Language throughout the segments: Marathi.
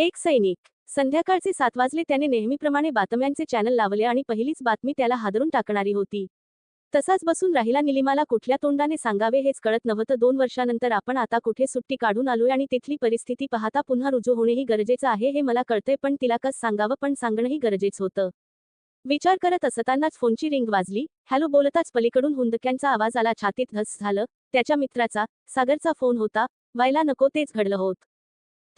एक सैनिक. संध्याकाळचे सात वाजले त्याने नेहमीप्रमाणे बातम्यांचे चॅनल लावले आणि पहिलीच बातमी त्याला हादरून टाकणारी होती. तसाच बसून राहिला निलिमाला कुठल्या तोंडाने सांगावे हेच कळत नव्हतं. दोन वर्षानंतर आपण आता कुठे सुट्टी काढून आलोय आणि तिथली परिस्थिती पाहता पुन्हा रुजू होणेही गरजेचं आहे हे मला कळतंय पण तिला कस सांगावं पण सांगणंही गरजेचं होतं. विचार करत असतानाच फोनची रिंग वाजली. हॅलो बोलताच पलीकडून हुंदक्यांचा आवाज आला. छातीत धस झालं. त्याच्या मित्राचा सागरचा फोन होता. व्हायला नको तेच घडलं होत.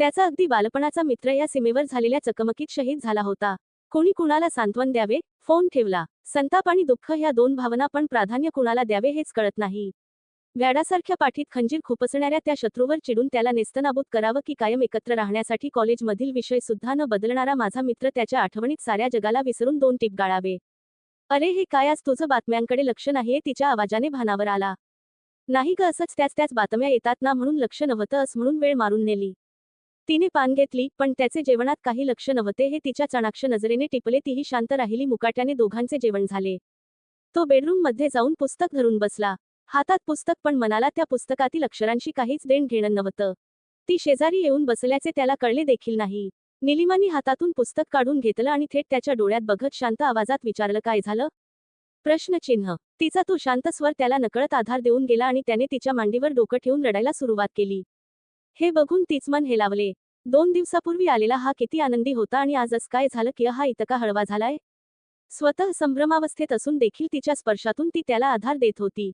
त्याचा अगदी बालपणाचा मित्र या सीमेवर झालेल्या चकमकीत शहीद झाला होता. कोणी कुणाला सांत्वन द्यावे? फोन ठेवला. संताप आणि दुःख ह्या दोन भावना पण प्राधान्य कुणाला द्यावे हेच कळत नाही. व्याडासारख्या पाठीत खंजीर खुपसणाऱ्या त्या शत्रूवर चिडून त्याला नेस्तनाबूत करावं की कायम एकत्र राहण्यासाठी कॉलेजमधील विषय सुद्धा न बदलणारा माझा मित्र त्याच्या आठवणीत साऱ्या जगाला विसरून दोन टीप गाळावे. अरे हे काय आज तुझं बातम्यांकडे लक्ष नाहीये? तिच्या आवाजाने भानावर आला. नाही ग असंच त्याच त्याच बातम्या येतात ना म्हणून लक्ष नव्हतं अस म्हणून वेळ मारून नेली. तिने पान घेतली पण त्याचे जेवणात काही लक्ष नव्हते हे तिच्या चाणाक्ष नजरेने टिपले तीही शांत राहिली मुकाट्याने दोघांचे जेवण झाले. तो बेडरूममध्ये जाऊन पुस्तक धरून बसला. हातात पुस्तक पण मनाला त्या पुस्तकातील अक्षरांशी काहीच देण घेणं नव्हतं. ती शेजारी येऊन बसल्याचे त्याला कळले देखील नाही. निलिमानी हातातून पुस्तक काढून घेतलं आणि थेट त्याच्या डोळ्यात बघत शांत आवाजात विचारलं काय झालं? प्रश्नचिन्ह. तिचा तो शांत स्वर त्याला नकळत आधार देऊन गेला आणि त्याने तिच्या मांडीवर डोकं ठेवून रडायला सुरुवात केली. हे बघून तीच मन हेलावले. दोन दिवसापूर्वी आलेला हा किती आनंदी होता आणि आजच काय झालं की हा इतका हळवा झालाय? स्वतः संभ्रमावस्थेत असून देखील तिच्या स्पर्शातून ती त्याला आधार देत होती.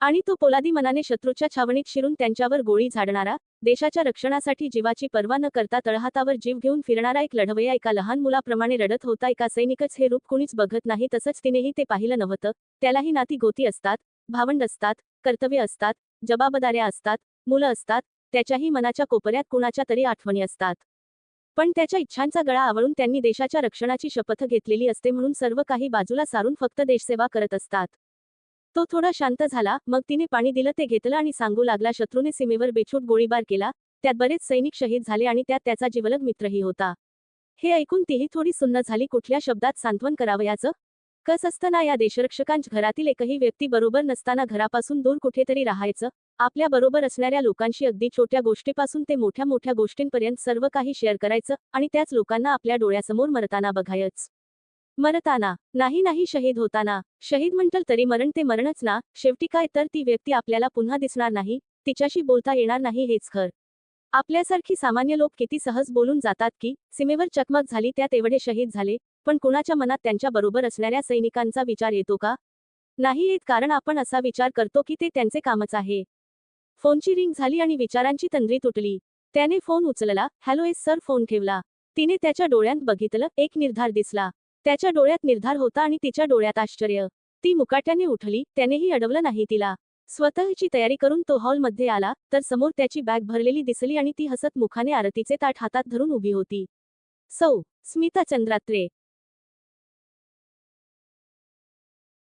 आणि तो पोलादी मनाने शत्रूच्या छावणीत शिरून त्यांच्यावर गोळी झाडणारा देशाच्या रक्षणासाठी जीवाची पर्वा न करता तळहातावर जीव घेऊन फिरणारा एक लढवया एका लहान मुलाप्रमाणे रडत होता. एका सैनिकच हे रूप कुणीच बघत नाही तसंच तिनेही ते पाहिलं नव्हतं. त्यालाही नाती गोती असतात भावंड असतात कर्तव्य असतात जबाबदाऱ्या असतात मुलं असतात त्याच्याही मनाच्या कोपऱ्यात कुणाच्या तरी आठवणी असतात. पण त्याच्या इच्छांचा गळा आवळून त्यांनी देशाच्या रक्षणाची शपथ घेतलेली असते म्हणून सर्व काही बाजूला सारून फक्त देशसेवा करत असतात. तो थोडा शांत झाला मग तिने पाणी दिलं ते घेतलं आणि सांगू लागला शत्रूने सीमेवर बेछूट गोळीबार केला त्यात बरेच सैनिक शहीद झाले आणि त्यात त्याचा जिवलग मित्रही होता. हे ऐकून तीही थोडी सुन्न झाली कुठल्या शब्दात सांत्वन करावयाचं? कस असताना या देशरक्षकांच्या घरातील एकही व्यक्ती बरोबर नसताना घरापासून दूर कुठेतरी राहायचं? आपल्या बरोबर असणाऱ्या लोकांशी अगदी छोट्या गोष्टीपासून ते मोठ्या मोठ्या गोष्टींपर्यंत सर्व काही शेअर करायचं आणि त्याच लोकांना आपल्या डोळ्यासमोर मरताना बघायच. मरताना नाही नाही शहीद होताना. शहीद म्हणतल तरी मरण ते मरणच ना. शेवटी काय तर ती व्यक्ती आपल्याला पुन्हा दिसणार नाही तिच्याशी बोलता येणार नाही हेच खर आपल्यासारखी सामान्य लोक किती सहज बोलून जातात की सीमेवर चकमक झाली त्यात एवढे शहीद झाले पण कुणाच्या मनात त्यांच्या बरोबर असणाऱ्या सैनिकांचा विचार येतो का? नाही येत कारण आपण असा विचार करतो की ते त्यांचे कामच आहे. फोनची रिंग झाली आणि विचारांची तंद्री तुटली. त्याने फोन उचलला. हॅलो एस सर फोन ठेवला. तिने त्याच्या डोळ्यात बघितलं. एक निर्धार दिसला. त्याच्या डोळ्यात निर्धार होता आणि तिच्या डोळ्यात आश्चर्य. ती मुकाट्याने उठली. त्यानेही अडवलं नाही तिला. स्वतःची तयारी करून तो हॉलमध्ये आला तर समोर त्याची बॅग भरलेली दिसली आणि ती हसत मुखाने आरतीचे ताट हातात धरून उभी होती. सौ स्मिता चंद्रात्रे